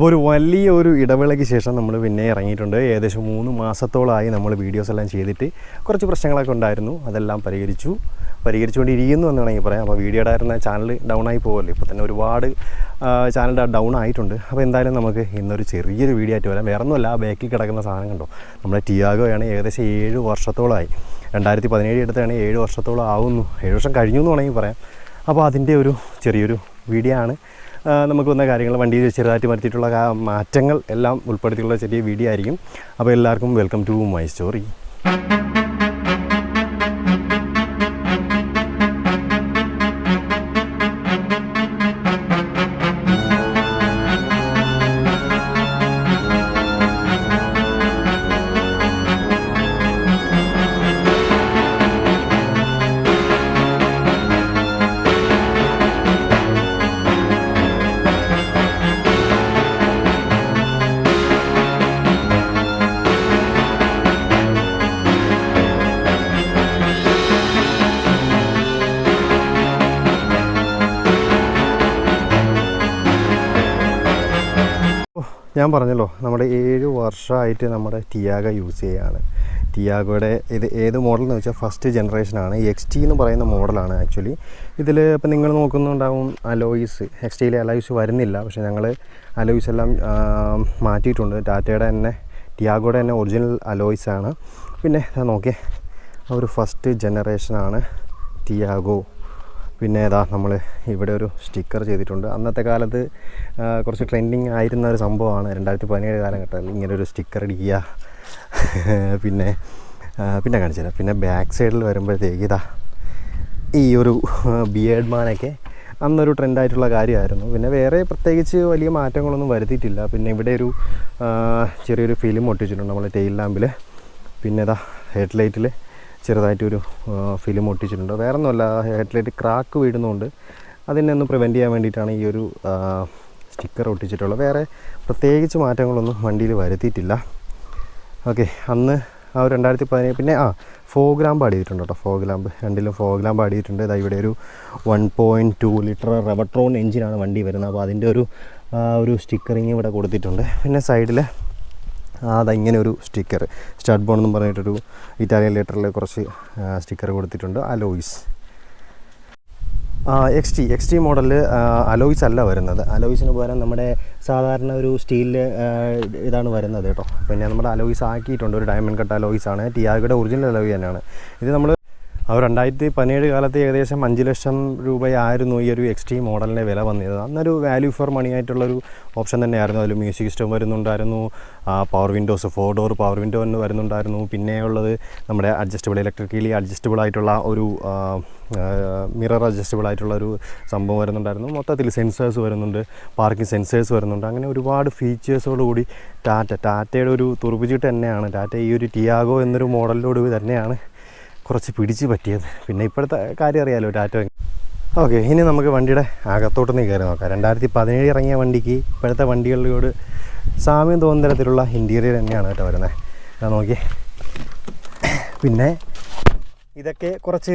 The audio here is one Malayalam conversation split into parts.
അപ്പോൾ ഒരു വലിയ ഒരു ഇടവേളയ്ക്ക് ശേഷം നമ്മൾ പിന്നെ ഇറങ്ങിയിട്ടുണ്ട്. ഏകദേശം മൂന്ന് മാസത്തോളമായി നമ്മൾ വീഡിയോസ് എല്ലാം ചെയ്തിട്ട് കുറച്ച് പ്രശ്നങ്ങളൊക്കെ ഉണ്ടായിരുന്നു. അതെല്ലാം പരിഹരിച്ചു. പരിഹരിച്ചുകൊണ്ടിരിക്കുന്നു എന്ന് വേണമെങ്കിൽ പറയാം. അപ്പോൾ വീഡിയോ ഉണ്ടായിരുന്ന ചാനൽ ഡൗൺ ആയി പോകുമല്ലോ ഇപ്പോൾ തന്നെ ഒരുപാട് ചാനൽ ഡൗൺ ആയിട്ടുണ്ട്. അപ്പോൾ എന്തായാലും നമുക്ക് ഇന്നൊരു ചെറിയൊരു വീഡിയോ ആയിട്ട് വരാം. വേറെ ഒന്നുമല്ല ബാക്കിൽ കിടക്കുന്ന സാധനം കണ്ടോ? നമ്മുടെ ടിയാഗോയാണ് ഏകദേശം ഏഴ് വർഷത്തോളമായി. രണ്ടായിരത്തി പതിനേഴ് എടുത്താണ് ഏഴ് വർഷത്തോളം ആവുന്നു. ഏഴ് വർഷം കഴിഞ്ഞു എന്ന് വേണമെങ്കിൽ പറയാം. അപ്പോൾ അതിന്റെ ഒരു ചെറിയൊരു വീഡിയോ ആണ്. നമുക്ക് വന്ന കാര്യങ്ങൾ വണ്ടിയിൽ ചെറുതായിട്ട് വരുത്തിയിട്ടുള്ള മാറ്റങ്ങൾ എല്ലാം ഉൾപ്പെടുത്തിയുള്ള ചെറിയ വീഡിയോ ആയിരിക്കും. അപ്പോൾ എല്ലാവർക്കും വെൽക്കം ടു മൈ സ്റ്റോറി ഞാൻ പറഞ്ഞല്ലോ നമ്മുടെ ഏഴ് വർഷമായിട്ട് നമ്മുടെ ടിയാഗ യൂസ് ചെയ്യുകയാണ്. ടിയാഗോയുടെ ഇത് ഏത് മോഡൽ എന്ന് വെച്ചാൽ ഫസ്റ്റ് ജനറേഷനാണ് എക്സ് ടി എന്ന് പറയുന്ന മോഡലാണ് ആക്ച്വലി ഇതിൽ ഇപ്പം നിങ്ങൾ നോക്കുന്നുണ്ടാവും അലോയിസ്. എക്സ് ടിയിലെ അലോയിസ് വരുന്നില്ല. പക്ഷേ ഞങ്ങൾ അലോയിസ് എല്ലാം മാറ്റിയിട്ടുണ്ട്. ടാറ്റയുടെ തന്നെ ടിയാഗോയുടെ തന്നെ ഒറിജിനൽ ആണ്. പിന്നെ നോക്കിയേ ഒരു ഫസ്റ്റ് ജനറേഷനാണ് ടിയാഗോ. പിന്നെ ഏതാ നമ്മൾ ഇവിടെ ഒരു സ്റ്റിക്കർ ചെയ്തിട്ടുണ്ട്. അന്നത്തെ കാലത്ത് കുറച്ച് ട്രെൻഡിങ് ആയിരുന്ന ഒരു സംഭവമാണ് രണ്ടായിരത്തി പതിനേഴ് കാലഘട്ടത്തിൽ ഇങ്ങനെ ഒരു സ്റ്റിക്കർ അടിക്കുക പിന്നെ പിന്നെ കാണിച്ചു തരാം. പിന്നെ ബാക്ക് സൈഡിൽ വരുമ്പോഴത്തേക്ക് ഇതാ ഈ ഒരു ബിയേഡ് മാനൊക്കെ അന്നൊരു ട്രെൻഡായിട്ടുള്ള കാര്യമായിരുന്നു. പിന്നെ വേറെ പ്രത്യേകിച്ച് വലിയ മാറ്റങ്ങളൊന്നും വരുത്തിയിട്ടില്ല. പിന്നെ ഇവിടെ ഒരു ചെറിയൊരു ഫിലിം ഒട്ടിച്ചിട്ടുണ്ട് നമ്മൾ ടെയിൽ ലാമ്പിൽ പിന്നെ ഇതാ ഹെഡ് ലൈറ്റിൽ ചെറുതായിട്ടൊരു ഫിലിം ഒട്ടിച്ചിട്ടുണ്ട്. വേറെ ഒന്നുമല്ല ഹെഡ്ലൈറ്റ് ക്രാക്ക് വീഴുന്നതുകൊണ്ട് അതിനെ ഒന്ന് പ്രിവെന്റ് ചെയ്യാൻ വേണ്ടിയിട്ടാണ് ഈ ഒരു സ്റ്റിക്കർ ഒട്ടിച്ചിട്ടുള്ളത്. വേറെ പ്രത്യേകിച്ച് മാറ്റങ്ങളൊന്നും വണ്ടിയിൽ വരുത്തിയിട്ടില്ല. ഓക്കെ അന്ന് ആ ഒരു രണ്ടായിരത്തി പതിനേഴ് പിന്നെ ആ ഫോഗ് ലാമ്പ് അടിയിട്ടുണ്ട് കേട്ടോ. ഫോഗ് ലാമ്പ് രണ്ടിലും ഫോഗ് ലാമ്പ് അടിയിട്ടുണ്ട് ഇതാ ഇവിടെ ഒരു one point two litre Revotron എഞ്ചിനാണ് വണ്ടി വരുന്നത്. അപ്പോൾ അതിന്റെ ഒരു ഒരു സ്റ്റിക്കറിങ് ഇവിടെ കൊടുത്തിട്ടുണ്ട്. പിന്നെ സൈഡിൽ അതാ ഇങ്ങനെ ഒരു സ്റ്റിക്കർ. സ്റ്റാർട്ട് ബോൺ എന്നും പറഞ്ഞിട്ടൊരു ഇറ്റാലിയൻ ലെറ്ററിൽ കുറച്ച് സ്റ്റിക്കർ കൊടുത്തിട്ടുണ്ട്. Alloys. X T. X T മോഡലിൽ അലോയിസ് അല്ല വരുന്നത്. അലോയിസിന് പകരം നമ്മുടെ സാധാരണ ഒരു സ്റ്റീലിൽ ഇതാണ് വരുന്നത് കേട്ടോ. പിന്നെ നമ്മുടെ അലോയിസ് ആക്കിയിട്ടുണ്ട്. ഒരു ഡയമണ്ട് കട്ട് അലോയിസ് ആണ്. ടിയാഗയുടെ ഒറിജിനൽ അലോയ് തന്നെയാണ്. ഇത് നമ്മൾ ഒരു രണ്ടായിരത്തി പതിനേഴ് കാലത്ത് ഏകദേശം അഞ്ച് ലക്ഷം രൂപയായിരുന്നു ഈ ഒരു എക്സ് ടി മോഡലിന്റെ വില വന്നത്. അന്നൊരു വാല്യൂ ഫോർ മണി ആയിട്ടുള്ളൊരു ഓപ്ഷൻ തന്നെയായിരുന്നു. അതിൽ മ്യൂസിക് സിസ്റ്റം വരുന്നുണ്ടായിരുന്നു power windows four door power window എന്ന് വരുന്നുണ്ടായിരുന്നു. പിന്നെ ഉള്ളത് നമ്മുടെ അഡ്ജസ്റ്റബിൾ ഇലക്ട്രിക്കലി അഡ്ജസ്റ്റബിൾ ആയിട്ടുള്ള ഒരു മിറർ അഡ്ജസ്റ്റബിൾ ആയിട്ടുള്ള ഒരു സംഭവം വരുന്നുണ്ടായിരുന്നു. മൊത്തത്തിൽ സെൻസേഴ്സ് വരുന്നുണ്ട് പാർക്കിംഗ് സെൻസേഴ്സ് വരുന്നുണ്ട്. അങ്ങനെ ഒരുപാട് ഫീച്ചേഴ്സോട് കൂടി ടാറ്റ ടാറ്റയുടെ ഒരു തുറപ്പിച്ചിട്ട് തന്നെയാണ്. ടാറ്റ ഈ ഒരു ടിയാഗോ എന്നൊരു മോഡലിലോട് തന്നെയാണ് കുറച്ച് പിടിച്ച് പറ്റിയത്. പിന്നെ ഇപ്പോഴത്തെ കാര്യം അറിയാലോ ടാറ്റോ ഓക്കെ ഇനി നമുക്ക് വണ്ടിയുടെ അകത്തോട്ട് നിന്ന് കയറി നോക്കാം. രണ്ടായിരത്തി പതിനേഴ് ഇറങ്ങിയ വണ്ടിക്ക് ഇപ്പോഴത്തെ വണ്ടികളിലോട് സാമ്യം തോന്നുന്ന തരത്തിലുള്ള ഇന്റീരിയർ തന്നെയാണ് കേട്ടോ വരുന്നത്. ഞാൻ നോക്കി പിന്നെ ഇതൊക്കെ കുറച്ച്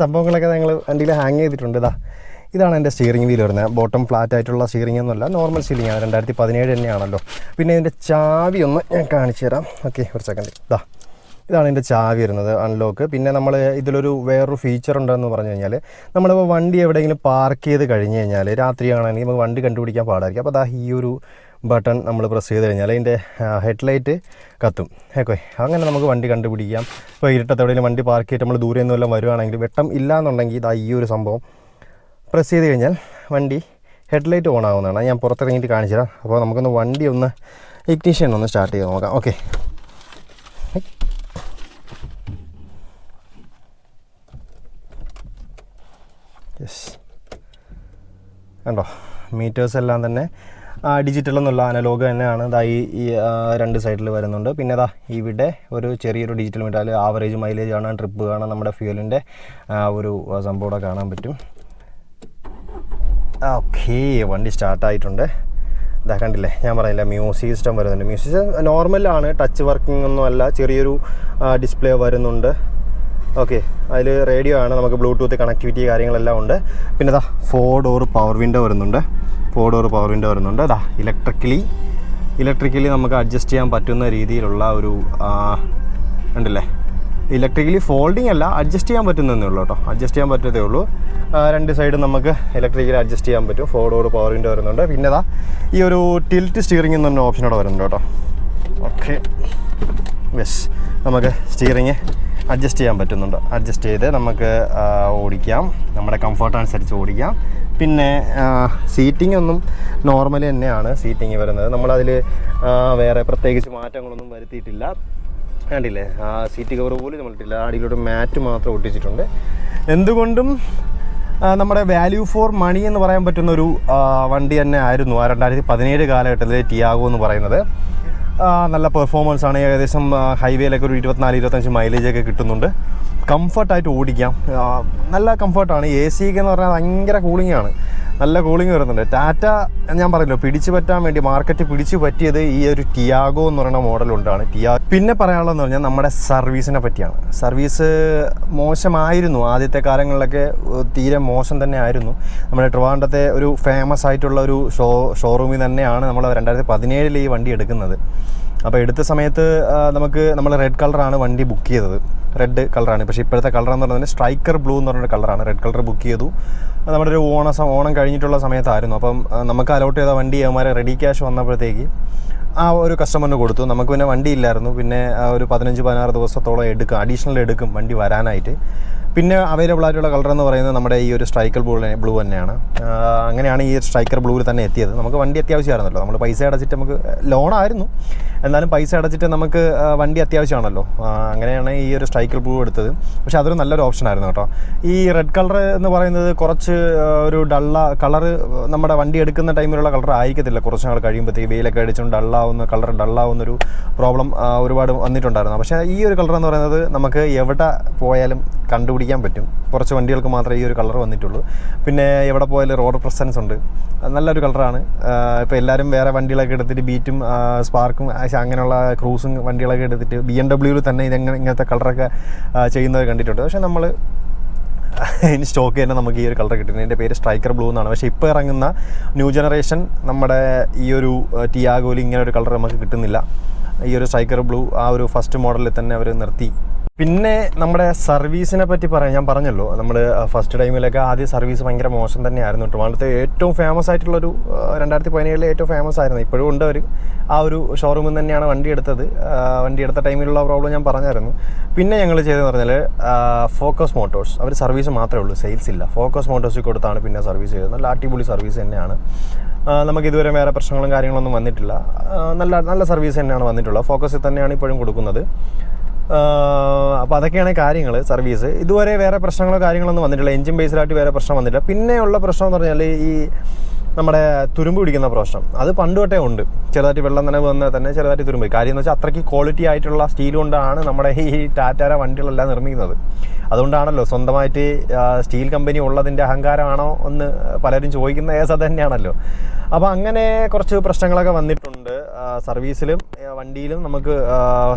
സംഭവങ്ങളൊക്കെ ഞങ്ങൾ വണ്ടിയിൽ ഹാങ് ചെയ്തിട്ടുണ്ട്. ഇതാ ഇതാണ് എന്റെ സ്റ്റിയറിംഗ് വീൽ വരുന്നത്. ബോട്ടം ഫ്ലാറ്റ് ആയിട്ടുള്ള സ്റ്റിയറിംഗ് ഒന്നുമല്ല നോർമൽ സ്റ്റിയറിംഗ് ആണ്. രണ്ടായിരത്തി പതിനേഴ് തന്നെയാണല്ലോ. പിന്നെ ഇതിന്റെ ചാവി ഒന്ന് ഞാൻ കാണിച്ചു തരാം ഓക്കെ ഒരു സെക്കൻഡ് ഇതാ ഇതാണ് ഇതിന്റെ ചാവി വരുന്നത് അൺലോക്ക് പിന്നെ നമ്മൾ ഇതിലൊരു വേറൊരു ഫീച്ചർ ഉണ്ടെന്ന് പറഞ്ഞു കഴിഞ്ഞാൽ നമ്മളിപ്പോൾ വണ്ടി എവിടെയെങ്കിലും പാർക്ക് ചെയ്ത് കഴിഞ്ഞ് കഴിഞ്ഞാൽ രാത്രിയാണെങ്കിൽ നമുക്ക് വണ്ടി കണ്ടുപിടിക്കാൻ പാടായിരിക്കും. അപ്പോൾ അതാ ഈ ഒരു ബട്ടൺ നമ്മൾ പ്രസ് ചെയ്ത് കഴിഞ്ഞാൽ അതിന്റെ ഹെഡ്ലൈറ്റ് കത്തും. ഓക്കെ അങ്ങനെ നമുക്ക് വണ്ടി കണ്ടുപിടിക്കാം. ഇപ്പോൾ ഇരുട്ടത്ത് എവിടെയെങ്കിലും വണ്ടി പാർക്ക് ചെയ്തിട്ട് നമ്മൾ ദൂരെ നിന്നെല്ലാം വരുവാണെങ്കിൽ വെട്ടം ഇല്ല എന്നുണ്ടെങ്കിൽ ഇതാ ഈ ഒരു സംഭവം പ്രസ് ചെയ്ത് കഴിഞ്ഞാൽ വണ്ടി ഹെഡ്ലൈറ്റ് ഓൺ ആവുന്നതാണ്. ഞാൻ പുറത്തിറങ്ങിയിട്ട് കാണിച്ചു തരാം അപ്പോൾ നമുക്കൊന്ന് വണ്ടി ഒന്ന് ഇഗ്നീഷ്യൻ ഒന്ന് സ്റ്റാർട്ട് ചെയ്ത് നോക്കാം. ഓക്കെ യെസ് കണ്ടോ? മീറ്റേഴ്സ് എല്ലാം തന്നെ ഡിജിറ്റൽ എന്നുള്ള അനലോഗ് തന്നെയാണ്. ഇതാ ഈ രണ്ട് സൈഡിൽ വരുന്നുണ്ട്. പിന്നെ ഇതാ ഇവിടെ ഒരു ചെറിയൊരു ഡിജിറ്റൽ മീറ്റർ അതിൽ ആവറേജ് മൈലേജ് കാണാൻ ട്രിപ്പ് കാണാൻ നമ്മുടെ ഫ്യൂലിന്റെ ഒരു സംഭവം കാണാൻ പറ്റും. ഓക്കെ വണ്ടി സ്റ്റാർട്ടായിട്ടുണ്ട് ഇതാ കണ്ടില്ലേ? ഞാൻ പറഞ്ഞില്ല മ്യൂസിക് സിസ്റ്റം വരുന്നുണ്ട്. മ്യൂസിക് നോർമലാണ് ടച്ച് വർക്കിംഗ് ഒന്നും അല്ല. ചെറിയൊരു ഡിസ്പ്ലേ വരുന്നുണ്ട്. ഓക്കെ അതിൽ റേഡിയോ ആണ്. നമുക്ക് ബ്ലൂടൂത്ത് കണക്ടിവിറ്റി കാര്യങ്ങളെല്ലാം ഉണ്ട്. പിന്നെ ഇതാ ഫോർ ഡോർ പവർ വിൻഡോ വരുന്നുണ്ട്. ഫോർ ഡോർ പവർ വിൻഡോ വരുന്നുണ്ട്. അതാ ഇലക്ട്രിക്കലി ഇലക്ട്രിക്കലി നമുക്ക് അഡ്ജസ്റ്റ് ചെയ്യാൻ പറ്റുന്ന രീതിയിലുള്ള ഒരു ഉണ്ടല്ലേ? ഇലക്ട്രിക്കലി ഫോൾഡിംഗ് അല്ല അഡ്ജസ്റ്റ് ചെയ്യാൻ പറ്റുന്നതേ ഉള്ളൂ കേട്ടോ. അഡ്ജസ്റ്റ് ചെയ്യാൻ പറ്റത്തേ ഉള്ളൂ. രണ്ട് സൈഡും നമുക്ക് ഇലക്ട്രിക്കലി അഡ്ജസ്റ്റ് ചെയ്യാൻ പറ്റും. ഫോർ ഡോർ പവർ വിൻഡോ വരുന്നുണ്ട്. പിന്നെ ഇതാ ഈ ഒരു ടിൽറ്റ് സ്റ്റിയറിംഗ് എന്നൊരു അവിടെ വരുന്നുണ്ട് കേട്ടോ. ഓക്കെ യെസ് നമുക്ക് സ്റ്റിയറിങ് അഡ്ജസ്റ്റ് ചെയ്യാൻ പറ്റുന്നുണ്ട്. അഡ്ജസ്റ്റ് ചെയ്ത് നമുക്ക് ഓടിക്കാം. നമ്മുടെ കംഫർട്ട് അനുസരിച്ച് ഓടിക്കാം. പിന്നെ സീറ്റിംഗ് ഒന്നും നോർമൽ തന്നെയാണ് സീറ്റിംഗ് വരുന്നത്. നമ്മളതിൽ വേറെ പ്രത്യേകിച്ച് മാറ്റങ്ങളൊന്നും വരുത്തിയിട്ടില്ല. കണ്ടില്ലേ? ആ സീറ്റ് കവർ പോലും നമ്മളിട്ടില്ല അടിയിലോട്ട് മാറ്റ് മാത്രം ഒട്ടിച്ചിട്ടുണ്ട്. എന്തുകൊണ്ടും നമ്മുടെ വാല്യൂ ഫോർ മണി എന്ന് പറയാൻ പറ്റുന്ന ഒരു വണ്ടി തന്നെ ആയിരുന്നു ആ രണ്ടായിരത്തി പതിനേഴ് കാലഘട്ടത്തിലെ ടിയാഗോ എന്ന് പറയുന്നത്. നല്ല പെർഫോമൻസ് ആണ്. ഏകദേശം ഹൈവേയിലൊക്കെ ഒരു ഇരുപത്തിനാല് ഇരുപത്തഞ്ച് മൈലേജ് ഒക്കെ കിട്ടുന്നുണ്ട്. കംഫർട്ടായിട്ട് ഓടിക്കാം. നല്ല കംഫർട്ടാണ് എ സി ഒക്കെ എന്ന് പറഞ്ഞാൽ ഭയങ്കര കൂളിംഗ് ആണ്. നല്ല കൂളിംഗ് വരുന്നുണ്ട്. ടാറ്റ ഞാൻ പറഞ്ഞല്ലോ പിടിച്ചു പറ്റാൻ വേണ്ടി മാർക്കറ്റ് പിടിച്ചു പറ്റിയത് ഈ ഒരു ടിയാഗോ എന്ന് പറയുന്ന മോഡൽ ഉണ്ടാണ് ടിയാ പിന്നെ പറയാനുള്ളതെന്ന് പറഞ്ഞാൽ നമ്മുടെ സർവീസിനെ പറ്റിയാണ്. സർവീസ് മോശമായിരുന്നു ആദ്യത്തെ കാലങ്ങളിലൊക്കെ തീരെ മോശം തന്നെ ആയിരുന്നു. നമ്മുടെ ട്രിവാൻഡത്തെ ഒരു ഫേമസ് ആയിട്ടുള്ള ഒരു ഷോ ഷോറൂമിൽ തന്നെയാണ് നമ്മൾ രണ്ടായിരത്തി പതിനേഴിൽ ഈ വണ്ടി എടുക്കുന്നത്. അപ്പോൾ എടുത്ത സമയത്ത് നമുക്ക് നമ്മൾ റെഡ് കളറാണ് വണ്ടി ബുക്ക് ചെയ്തത്. റെഡ് കളറാണ് പക്ഷേ ഇപ്പോഴത്തെ കളർ എന്ന് പറഞ്ഞാൽ സ്ട്രൈക്കർ ബ്ലൂ എന്ന് പറഞ്ഞൊരു കളറാണ് റെഡ് കളർ ബുക്ക് ചെയ്തു. നമ്മുടെ ഒരു ഓണ ഓണം കഴിഞ്ഞിട്ടുള്ള സമയത്തായിരുന്നു. അപ്പം നമുക്ക് അലോട്ട് ചെയ്ത വണ്ടി അവന്മാരെ റെഡി ക്യാഷ് വന്നപ്പോഴത്തേക്ക് ആ ഒരു കസ്റ്റമറിന് കൊടുത്തു. നമുക്ക് പിന്നെ വണ്ടി ഇല്ലായിരുന്നു. പിന്നെ ഒരു പതിനഞ്ച് പതിനാറ് ദിവസത്തോളം എടുക്കും. അഡീഷണൽ എടുക്കും വണ്ടി വരാനായിട്ട്. പിന്നെ അവൈലബിൾ ആയിട്ടുള്ള കളർ എന്ന് പറയുന്നത് നമ്മുടെ ഈ ഒരു സ്ട്രൈക്കർ ബ്ലൂ ബ്ലൂ തന്നെയാണ്. അങ്ങനെയാണ് ഈ സ്ട്രൈക്കർ ബ്ലൂവിൽ തന്നെ എത്തിയത്. നമുക്ക് വണ്ടി അത്യാവശ്യമായിരുന്നല്ലോ. നമ്മൾ പൈസ അടച്ചിട്ട് നമുക്ക് ലോണായിരുന്നു എന്നാലും പൈസ അടച്ചിട്ട് നമുക്ക് വണ്ടി അത്യാവശ്യമാണല്ലോ. അങ്ങനെയാണ് ഈ ഒരു സ്ട്രൈക്കർ ബ്ലൂ എടുത്തത്. പക്ഷേ അതൊരു നല്ലൊരു ഓപ്ഷൻ ആയിരുന്നു കേട്ടോ. ഈ റെഡ് കളർ എന്ന് പറയുന്നത് കുറച്ച് ഒരു ഡള്ള കളർ നമ്മുടെ വണ്ടി എടുക്കുന്ന ടൈമിലുള്ള കളർ ആയിരിക്കത്തില്ല. കുറച്ച് നാൾ കഴിയുമ്പോഴത്തേക്ക് വെയിലൊക്കെ അടിച്ചുകൊണ്ട് ഡള്ളാവുന്ന കളർ ഡള്ളാവുന്നൊരു പ്രോബ്ലം ഒരുപാട് വന്നിട്ടുണ്ടായിരുന്നു. പക്ഷേ ഈ ഒരു കളർ എന്ന് പറയുന്നത് നമുക്ക് എവിടെ പോയാലും കണ്ടുപിടിക്കാൻ പറ്റും. കുറച്ച് വണ്ടികൾക്ക് മാത്രമേ ഈ ഒരു കളർ വന്നിട്ടുള്ളൂ. പിന്നെ എവിടെ പോയാലും റോഡ് പ്രസൻസ് ഉണ്ട്. നല്ലൊരു കളറാണ് ഇപ്പോൾ എല്ലാവരും വേറെ വണ്ടികളൊക്കെ എടുത്തിട്ട് ബീറ്റും സ്പാർക്കും അങ്ങനെയുള്ള ക്രൂസും വണ്ടികളൊക്കെ എടുത്തിട്ട് ബി എം ഡബ്ല്യൂവിൽ തന്നെ ഇതെങ്ങനെ ഇങ്ങനത്തെ കളറൊക്കെ ചെയ്യുന്നത് കണ്ടിട്ടുണ്ട്. പക്ഷേ നമ്മൾ ഇനി സ്റ്റോക്ക് തന്നെ നമുക്ക് ഈ ഒരു കളർ കിട്ടുന്നത്. ഇതിന്റെ പേര് സ്ട്രൈക്കർ ബ്ലൂ എന്നാണ്. പക്ഷേ ഇപ്പോൾ ഇറങ്ങുന്ന ന്യൂ ജനറേഷൻ നമ്മുടെ ഈ ഒരു ടിയാഗോലി ഇങ്ങനെ ഒരു കളർ നമുക്ക് കിട്ടുന്നില്ല. ഈ ഒരു സ്ട്രൈക്കർ ബ്ലൂ ആ ഒരു ഫസ്റ്റ് മോഡലിൽ തന്നെ അവർ നിർത്തി. പിന്നെ നമ്മുടെ സർവീസിനെ പറ്റി പറയാം. ഞാൻ പറഞ്ഞല്ലോ നമ്മൾ ഫസ്റ്റ് ടൈമിലൊക്കെ ആദ്യ സർവീസ് ഭയങ്കര മോശം തന്നെയായിരുന്നു. ട്രിവാണ്ടത്തെ ഏറ്റവും ഫേമസ് ആയിട്ടുള്ളൊരു രണ്ടായിരത്തി പതിനേഴിലെ ഏറ്റവും ഫേമസ് ആയിരുന്നു. ഇപ്പോഴും ഉണ്ട് അവർ ആ ഒരു ഷോറൂമിൽ തന്നെയാണ് വണ്ടി എടുത്തത്. വണ്ടി എടുത്ത ടൈമിലുള്ള പ്രോബ്ലം ഞാൻ പറഞ്ഞായിരുന്നു. പിന്നെ ഞങ്ങൾ ചെയ്തതെന്ന് പറഞ്ഞാൽ ഫോക്കസ് മോട്ടോഴ്സ് അവർ സർവീസ് മാത്രമേ ഉള്ളൂ സെയിൽസ് ഇല്ല. ഫോക്കസ് മോട്ടോഴ്സിൽ കൊടുത്താണ് പിന്നെ സർവീസ് ചെയ്തത്. നല്ല അടിപൊളി സർവീസ് തന്നെയാണ്. നമുക്ക് ഇതുവരെ വേറെ പ്രശ്നങ്ങളും കാര്യങ്ങളൊന്നും വന്നിട്ടില്ല. നല്ല നല്ല സർവീസ് തന്നെയാണ് വന്നിട്ടുള്ളത്. ഫോക്കസിൽ തന്നെയാണ് ഇപ്പോഴും കൊടുക്കുന്നത്. അപ്പോൾ അതൊക്കെയാണ് കാര്യങ്ങൾ സർവീസ്. ഇതുവരെ വേറെ പ്രശ്നങ്ങളോ കാര്യങ്ങളൊന്നും വന്നിട്ടില്ല. എഞ്ചിൻ ബേസിലായിട്ട് വേറെ പ്രശ്നം വന്നിട്ടില്ല. പിന്നെയുള്ള പ്രശ്നം എന്ന് പറഞ്ഞാൽ ഈ നമ്മുടെ തുരുമ്പ് പിടിക്കുന്ന പ്രശ്നം. അത് പണ്ട് തൊട്ടേ ഉണ്ട്. ചെറുതായിട്ട് വെള്ളം നനവ് വന്നാൽ തന്നെ ചെറുതായിട്ട് തുരുമ്പ്. കാര്യം എന്ന് വെച്ചാൽ അത്രയ്ക്ക് ക്വാളിറ്റി ആയിട്ടുള്ള സ്റ്റീൽ കൊണ്ടാണ് നമ്മുടെ ഈ ടാറ്റാര വണ്ടികളെല്ലാം നിർമ്മിക്കുന്നത്. അതുകൊണ്ടാണല്ലോ സ്വന്തമായിട്ട് സ്റ്റീൽ കമ്പനി ഉള്ളതിന്റെ അഹങ്കാരമാണോ എന്ന് പലരും ചോദിക്കുന്ന ഏസ തന്നെയാണല്ലോ. അപ്പോൾ അങ്ങനെ കുറച്ച് പ്രശ്നങ്ങളൊക്കെ വന്നിട്ടുണ്ട്. സർവീസിലും വണ്ടിയിലും നമുക്ക്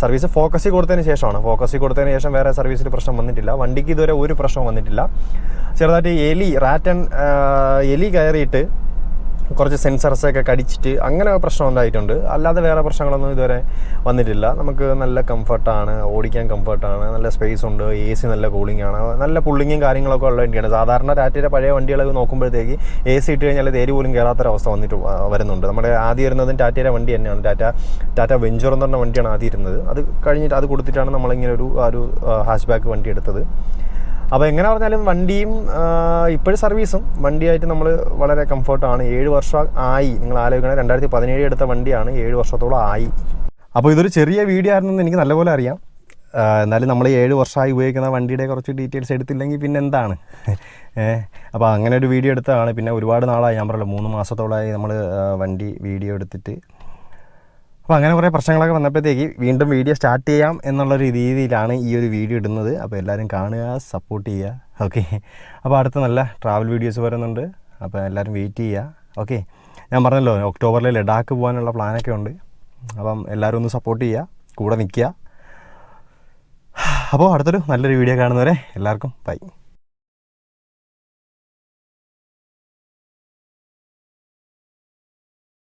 സർവീസ് ഫോക്കസിൽ കൊടുത്തതിന് ശേഷമാണ്. ഫോക്കസ് കൊടുത്തതിന് ശേഷം വേറെ സർവീസിൽ പ്രശ്നം വന്നിട്ടില്ല. വണ്ടിക്ക് ഇതുവരെ ഒരു പ്രശ്നം വന്നിട്ടില്ല. ചെറുതായിട്ട് എലി റാറ്റൻ എലി കയറിയിട്ട് കുറച്ച് സെൻസർസൊക്കെ കടിച്ചിട്ട് അങ്ങനെ പ്രശ്നം ഉണ്ടായിട്ടുണ്ട്. അല്ലാതെ വേറെ പ്രശ്നങ്ങളൊന്നും ഇതുവരെ വന്നിട്ടില്ല. നമുക്ക് നല്ല കംഫർട്ടാണ് ഓടിക്കാൻ കംഫർട്ടാണ് നല്ല സ്പേസ് ഉണ്ട്. എ സി നല്ല കൂളിംഗ് ആണ്. നല്ല പുള്ളിങ്ങും കാര്യങ്ങളൊക്കെ ഉള്ള വണ്ടിയാണ്. സാധാരണ ടാറ്റയുടെ പഴയ വണ്ടികളൊക്കെ നോക്കുമ്പോഴത്തേക്ക് എ സി ഇട്ട് കഴിഞ്ഞാൽ തേര് പോലും കയറാത്തൊരവസ്ഥ വന്നിട്ട് വരുന്നുണ്ട്. നമ്മുടെ ആദ്യം ഇരുന്നതും ടാറ്റയുടെ വണ്ടി തന്നെയാണ്. ടാറ്റ ടാറ്റ വെഞ്ചർ എന്ന് പറഞ്ഞ വണ്ടിയാണ് ആദ്യം ഇരുന്നത്. അത് കഴിഞ്ഞിട്ട് അത് കൊടുത്തിട്ടാണ് നമ്മളിങ്ങനെ ഒരു ആ ഒരു ഹാഷ് ബാക്ക് വണ്ടി എടുത്തത്. അപ്പോൾ എങ്ങനെ പറഞ്ഞാലും വണ്ടിയും ഇപ്പോഴും സർവീസും വണ്ടിയായിട്ട് നമ്മൾ വളരെ കംഫർട്ടാണ് ഏഴ് വർഷം ആയി. നിങ്ങൾ ആലോചിക്കണം രണ്ടായിരത്തി പതിനേഴ് എടുത്ത വണ്ടിയാണ് ഏഴ് വർഷത്തോളം ആയി. അപ്പോൾ ഇതൊരു ചെറിയ വീഡിയോ ആയിരുന്നെന്ന് എനിക്ക് നല്ലപോലെ അറിയാം. എന്നാലും നമ്മൾ ഏഴ് വർഷമായി ഉപയോഗിക്കുന്ന വണ്ടിയുടെ കുറച്ച് ഡീറ്റെയിൽസ് എടുത്തില്ലെങ്കിൽ പിന്നെ എന്താണ്? അപ്പോൾ അങ്ങനെ ഒരു വീഡിയോ എടുത്തതാണ്. പിന്നെ ഒരുപാട് നാളായി. ഞാൻ പറയുള്ളൂ മൂന്ന് മാസത്തോളമായി നമ്മൾ വണ്ടി വീഡിയോ എടുത്തിട്ട്. അപ്പോൾ അങ്ങനെ കുറേ പ്രശ്നങ്ങളൊക്കെ വന്നപ്പോഴത്തേക്ക് വീണ്ടും വീഡിയോ സ്റ്റാർട്ട് ചെയ്യാം എന്നുള്ള ഒരു രീതിയിലാണ് ഈ ഒരു വീഡിയോ ഇടുന്നത്. അപ്പോൾ എല്ലാവരും കാണുക സപ്പോർട്ട് ചെയ്യുക. ഓക്കെ അപ്പോൾ അടുത്ത നല്ല ട്രാവൽ വീഡിയോസ് വരുന്നുണ്ട്. അപ്പോൾ എല്ലാവരും വെയിറ്റ് ചെയ്യുക. ഓക്കെ ഞാൻ പറഞ്ഞല്ലോ ഒക്ടോബറിൽ ലഡാക്ക് പോകാനുള്ള പ്ലാനൊക്കെ ഉണ്ട്. അപ്പം എല്ലാവരും ഒന്ന് സപ്പോർട്ട് ചെയ്യുക കൂടെ നിൽക്കുക. അപ്പോൾ അടുത്തൊരു നല്ലൊരു വീഡിയോ കാണുന്നവരെ എല്ലാവർക്കും ബൈ